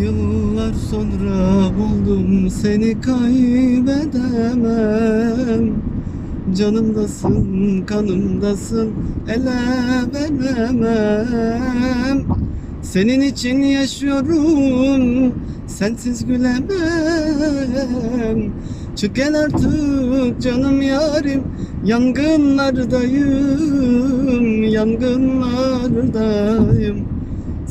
Yıllar sonra buldum seni kaybedemem. Canımdasın, kanımdasın, ele veremem. Senin için yaşıyorum, sensiz gülemem. Çık gel artık canım yarim, yangınlardayım, yangınlardayım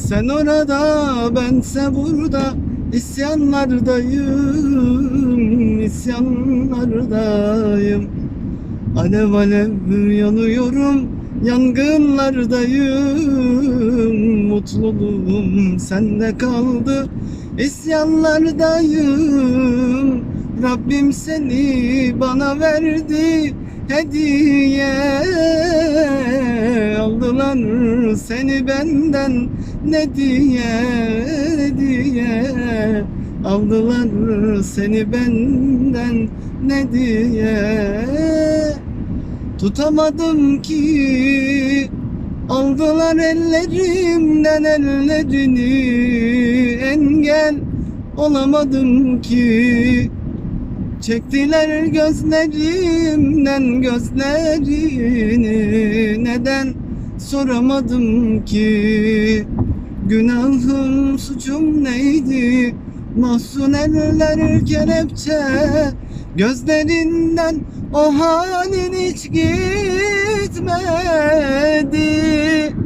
sen orada, bense burada. İsyanlardayım, isyanlardayım. Alev alev yanıyorum, yangınlardayım. Mutluluğum sende kaldı, isyanlardayım. Rabbim seni bana verdi hediye seni benden ne diye ne diye? Aldılar seni benden ne diye? Tutamadım ki Aldılar ellerimden ellerini. Engel olamadım ki Çektiler gözlerimden gözlerini. Neden soramadım ki. Günahım suçum neydi? Mahzun eller kelepçe. Gözlerinden o halin hiç gitmedi